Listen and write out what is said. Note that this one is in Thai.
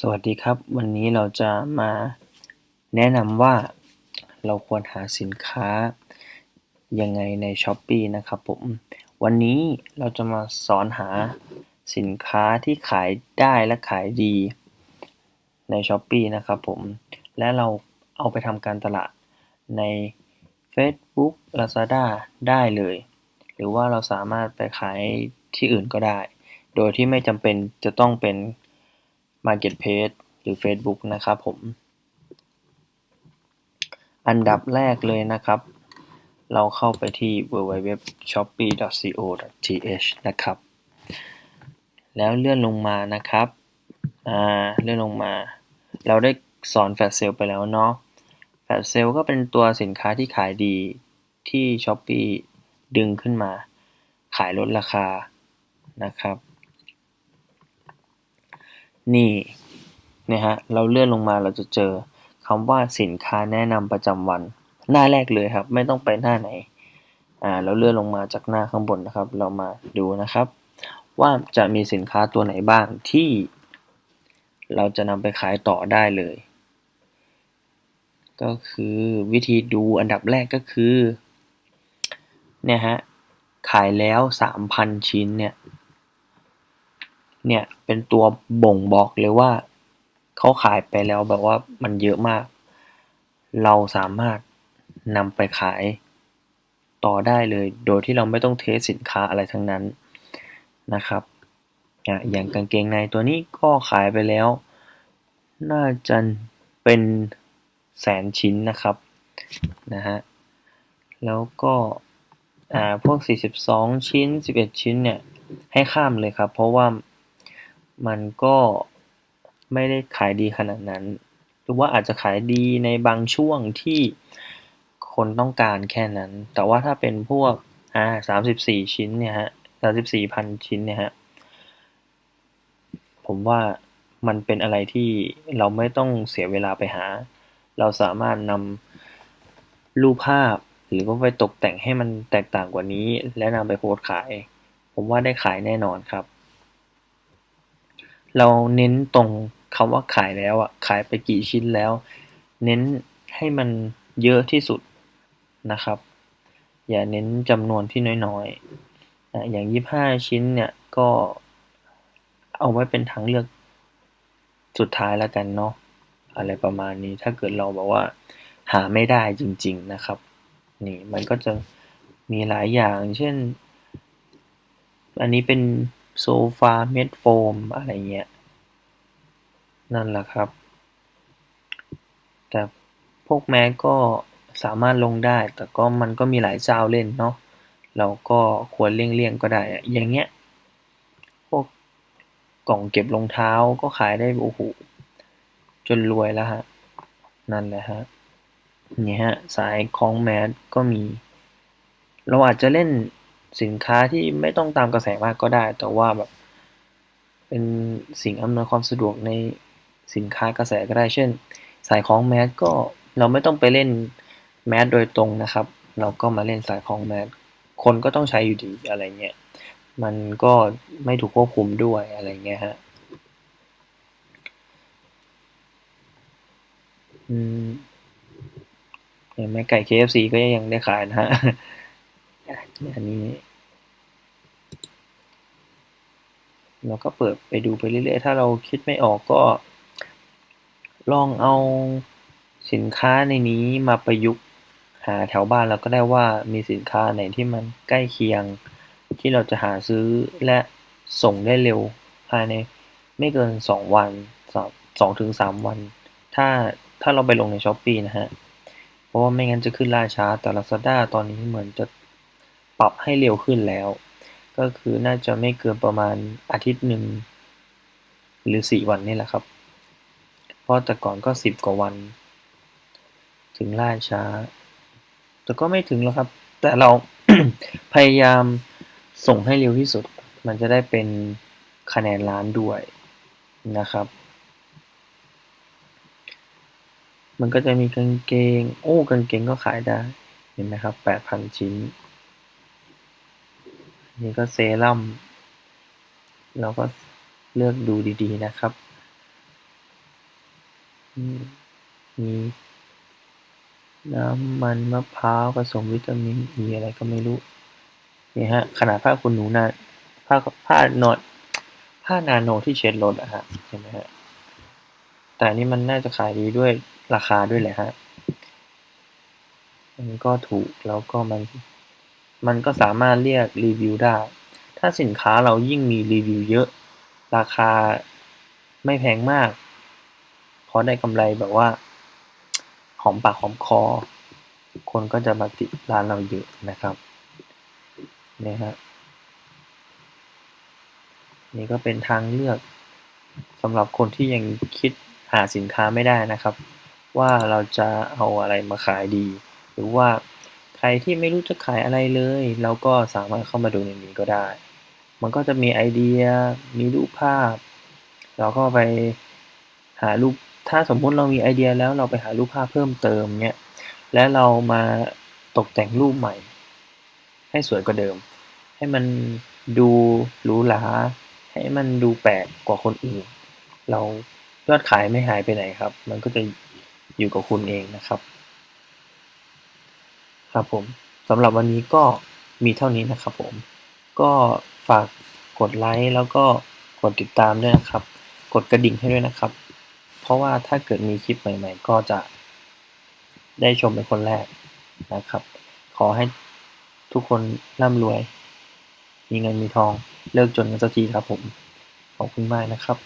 สวัสดีครับ วันนี้เราจะมาแนะนำว่าเราควรหาสินค้ายังไงใน s h อ p e e นะครับผม วันนี้เราจะมาสอนหาสินค้าที่ขายได้และขายดีใน s h อ p e e นะครับผม และเราเอาไปทำการตลาดใน Facebook Lazada ได้เลย หรือว่าเราสามารถไปขายที่อื่นก็ได้ โดยที่ไม่จำเป็นจะต้องเป็น Marketplace หรือ Facebook นะครับผม อันดับแรกเลยนะครับ เราเข้าไปที่ www.shopee.co.th นะครับ แล้วเลื่อนลงมานะครับอ่าเลื่อนลงมา เราได้สอนแฟลชเซลไปแล้วเนาะแฟลชเซลก็เป็นตัวสินค้าที่ขายดีที่ Shopee ดึงขึ้นมา ขายลดราคานะครับ นี่นะฮะเราเลื่อนลงมาเราจะเจอคำว่าสินค้าแนะนำประจำวัน หน้าแรกเลยครับ ไม่ต้องไปหน้าไหนอ่าเราเลื่อนลงมาจากหน้าข้างบนนะครับ เรามาดูนะครับ ว่าจะมีสินค้าตัวไหนบ้างที่ เราจะนำไปขายต่อได้เลย ก็คือวิธีดูอันดับแรกก็คือเนี่ยฮะขายแล้ว 3,000 ชิ้นเนี่ย เนี่ยเป็นตัวบ่งบอกเลยว่า เขาขายไปแล้วแบบว่ามันเยอะมาก เราสามารถนำไปขายต่อได้เลย โดยที่เราไม่ต้องเทสสินค้าอะไรทั้งนั้นนะครับ อย่างกางเกงในตัวนี้ก็ขายไปแล้ว น่าจะเป็นแสนชิ้นนะครับนะฮะแล้วก็อ่าพวก 42 ชิ้น 11 ชิ้นเนี่ย ให้ข้ามเลยครับ เพราะว่า มันก็ไม่ได้ขายดีขนาดนั้น หรือว่าอาจจะขายดีในบางช่วงที่คนต้องการแค่นั้น แต่ว่าถ้าเป็นพวก อ่าสามสิบสี่ชิ้นเนี่ยฮะสามสิบสี่พันชิ้นเนี่ยฮะ ผมว่ามันเป็นอะไรที่เราไม่ต้องเสียเวลาไปหา เราสามารถนำรูปภาพหรือว่าไปตกแต่งให้มันแตกต่างกว่านี้ และนำไปโพสขาย ผมว่าได้ขายแน่นอนครับ เราเน้นตรงคำว่าขายแล้วอะขายไปกี่ชิ้นแล้ว เน้นให้มันเยอะที่สุดนะครับ อย่าเน้นจำนวนที่น้อยๆอย่างยี่ห้าชิ้นเนี่ยก็เอาไว้เป็นทางเลือกสุดท้ายแล้วกันเนาะอะไรประมาณนี้ถ้าเกิดเราบอกว่าหาไม่ได้จริง ๆนะครับนี่มันก็จะมีหลายอย่างเช่น อันนี้เป็น โซฟาเม็ดโฟมอะไรเงี้ย นั่นแหละครับ แต่พวกแม็กก็สามารถลงได้ แต่ก็มันก็มีหลายเจ้าเล่นเนาะ เราก็ควรเลี่ยงๆก็ได้ อย่างเงี้ย พวกกล่องเก็บรองเท้าก็ขายได้โอ้โหจนรวยแล้วฮะ นั่นแหละฮะ นี่ฮะ สายคล้องแมสก็มี เราอาจจะเล่น สินค้าที่ไม่ต้องตามกระแสมากก็ได้ แต่ว่าแบบเป็นสิ่งอำนวยความสะดวกในสินค้ากระแสก็ได้ เช่น สายของแมสก็เราไม่ต้องไปเล่นแมสโดยตรงนะครับ เราก็มาเล่นสายของแมสคนก็ต้องใช้อยู่ดีอะไรเงี้ย มันก็ไม่ถูกควบคุมด้วยอะไรเงี้ยฮะอืมเห็นไหมไก่ KFC ก็ยังได้ขายนะฮะ อันนี้ เราก็เปิดไปดูไปเรื่อยๆ ถ้าเราคิดไม่ออกก็ ลองเอาสินค้าในนี้มาประยุกต์หาแถวบ้านเราก็ได้ว่ามีสินค้าไหนที่มันใกล้เคียง ที่เราจะหาซื้อและส่งได้เร็วภายในไม่เกินสองวันสองถึงสามวัน ถ้าถ้าเราไปลงในช้อปปีนะฮะ เพราะว่าไม่งั้นจะขึ้นล่าช้าแต่ Lazada ตอนนี้เหมือนจะ ปรับให้เร็วขึ้นแล้ว ก็คือน่าจะไม่เกินประมาณอาทิตย์หนึ่งหรือสี่วันนี่แหละครับ เพราะแต่ก่อนก็สิบกว่าวัน ถึงล่าช้า แต่ก็ไม่ถึงแล้วครับ แต่เรา พยายามส่งให้เร็วที่สุด มันจะได้เป็นคะแนนล้านด้วยนะครับ มันก็จะมีกางเกง โอ้ กางเกงก็ขายได้ เห็นไหมครับแปดพันชิ้น นี่ก็เซรั่มเราก็เลือกดูดีๆนะครับ มีน้ำมันมะพร้าวผสมวิตามินอีอะไรก็ไม่รู้นี่ฮะขนาดผ้าขนหนูนาผ้าผ้านอนผ้านาโนที่เช็ดรถอะฮะเห็นไหมฮะแต่นนี้มันน่าจะขายดีด้วยราคาด้วยแหละฮะมันก็ถูกแล้วก็มัน มันก็สามารถเรียกรีวิวได้ ถ้าสินค้าเรายิ่งมีรีวิวเยอะ ราคาไม่แพงมากเพราะได้กำไรแบบว่าหอมปากหอมคอ คนก็จะมาติดร้านเราเยอะนะครับเนี่ยฮะนี่ก็เป็นทางเลือกสำหรับคนที่ยังคิดหาสินค้าไม่ได้นะครับ ว่าเราจะเอาอะไรมาขายดี หรือว่า รที่ไม่รู้จะขายอะไรเลย เราก็สามารถเข้ามาดูในนี้ก็ได้ มันก็จะมีไอเดีย มีรูปภาพ เราก็ไปหารูป ถ้าสมมุติเรามีไอเดียแล้วเราไปหารูปภาพเพิ่มเติมเนี่ย และเรามาตกแต่งรูปใหม่ ให้สวยกว่าเดิม ให้มันดูหรูหรา ให้มันดูแปลกกว่าคนอื่น เรายอดขายไม่หายไปไหนครับ มันก็จะอยู่กับคุณเองนะครับ ครับผมสำหรับวันนี้ก็มีเท่านี้นะครับผม ก็ฝากกดไลค์แล้วก็กดติดตามด้วยนะครับ กดกระดิ่งให้ด้วยนะครับ เพราะว่าถ้าเกิดมีคลิปใหม่ ๆ ก็จะได้ชมเป็นคนแรกนะครับ ขอให้ทุกคนร่ำรวย มีเงินมีทอง เลิกจนกันสักทีครับผม ขอบคุณมากนะครับ